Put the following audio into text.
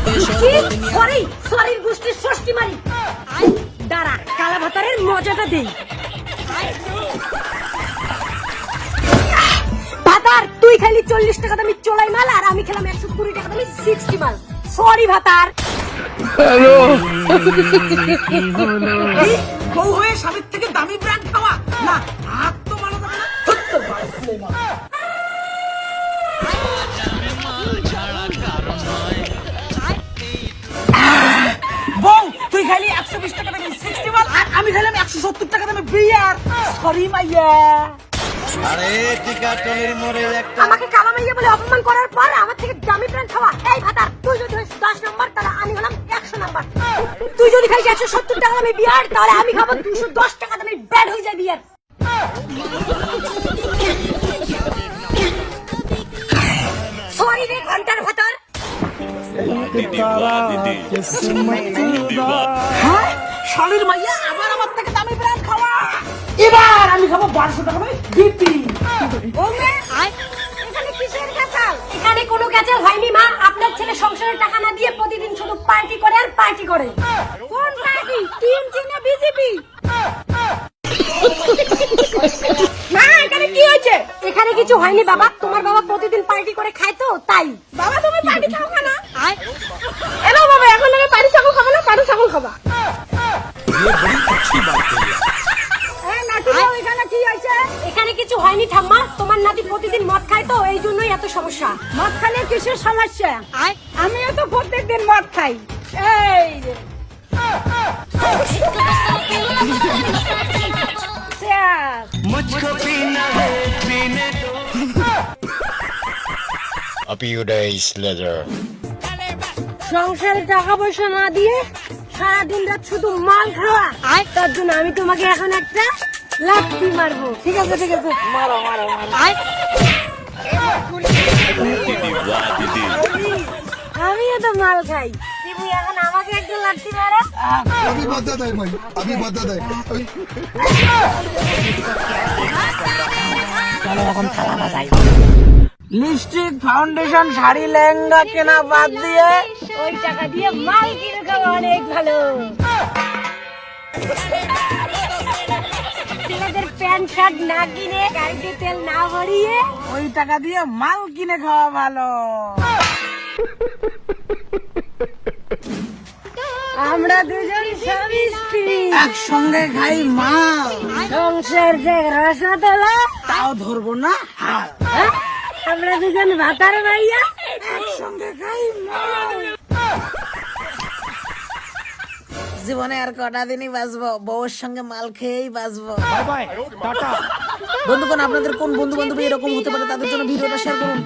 কি শরবত নিয়ে সরি সরি গোষ্ঠীর ষষ্ঠী মারি। দাঁড়া কালা ভাতারের মজাটা দেই। ভাতার তুই খালি চল্লিশ টাকা দামি চোলাই মাল আর আমি খেলাম একশো কুড়ি টাকা দামি সিক্সটি মাল। সরি ভাতার। এই, বউ হয়ে স্বামীর থেকে দামি ব্র্যান্ড খাওয়া? না হাত তো মানা যাবে না বউ তুই খালি একশো বিশ টাকা দামি সিক্সটি ওয়ান আর আমি খাইলাম একশো সত্তর টাকা দামি বিয়ার। সরি মাইয়া। আরে টিকাটলের মোড়ে একটা আমাকে কালা মাইয়া বলে অপমান করার পর আমার থেকে দামি ব্র্যান্ড খাওয়া। এই ভাতার তুই যদি হইস দশ নম্বর তাহলে আমি হলাম একশো নম্বর। তুই যদি খাইস একশো সত্তর টাকা দামি বিয়ার তাহলে আমি খাব দুশো দশ টাকা দামি ব্যাড হয়ে যায় বিয়ার। ঘণ্টার ভাতার? হ্যাঁ? শালির মাইয়া আবার আমার থেকে দামি ব্র্যান্ড খাওয়া। এবার আমি খাব বারোশো টাকা বিপি। এখানে কিসের ক্যাচাল? এখানে কোনো ক্যাচাল হয়নি মা। আপনার ছেলে সংসারের টাকা না দিয়ে প্রতিদিন শুধু পার্টি করে আর পার্টি করে। কোন পার্টি? টিএমসি না বিজেপি। মা এখানে কি হয়েছে? এখানে কিছু হয়নি বাবা। তোমার বাবা প্রতিদিন পার্টি করে খায় তো তাই বাবা তুমি পার্টি খাও না এলো বাবা এখন আমি পার্টি ছাগল ছাগল খাবা এই নাটুরাও এখানে কি হয়েছে? এখানে কিছু হয়নি ঠাম্মা তোমার নাতি প্রতিদিন মদ খায় তো এই জন্যই এত সমস্যা মদ খালে কিসের সমস্যা আমিও তো প্রত্যেকদিন মদ খাই এই যে। Sir, A few days later. সংসারে টাকা পয়সা না দিয়ে সারাদিন রাত শুধু মাল খাওয়া। আয়। তার জন্য আমি তোমাকে এখন একটা লাঠি মারবো। ঠিক আছে ঠিক আছে। মারো মারো আর আমিও তো মাল খাই। তুমি এখন আমাকে একটা লাঠি মারো। আমি এখন খাওয়া যায় লিপস্টিক ফাউন্ডেশন শাড়ি লেহেঙ্গা কেনা বাদ দিয়ে ওই টাকা দিয়ে মাল কিনে খাওয়া অনেক ভালো। ছেলেদের প্যান্ট শার্ট না কিনে গাড়িতে তেল না ভরিয়ে ওই টাকা দিয়ে মাল কিনে খাওয়া ভালো। আমরা দুজন স্বামী স্ত্রী। একসঙ্গে খাই মাল। সংসার যে রসতলা তাও ধরবো না হাল। হ্যাঁ? আমরা দুজন ভাতার ভাইয়া। একসঙ্গে খাই জীবনে আর কটা দিনই বাঁচবো? বউয়ের সঙ্গে মাল খেয়েই বাঁচবো। বন্ধুগণ আপনাদের কোন বন্ধু বান্ধবী এরকম হতে পারে তাদের জন্য ভিডিওটা শেয়ার করুন।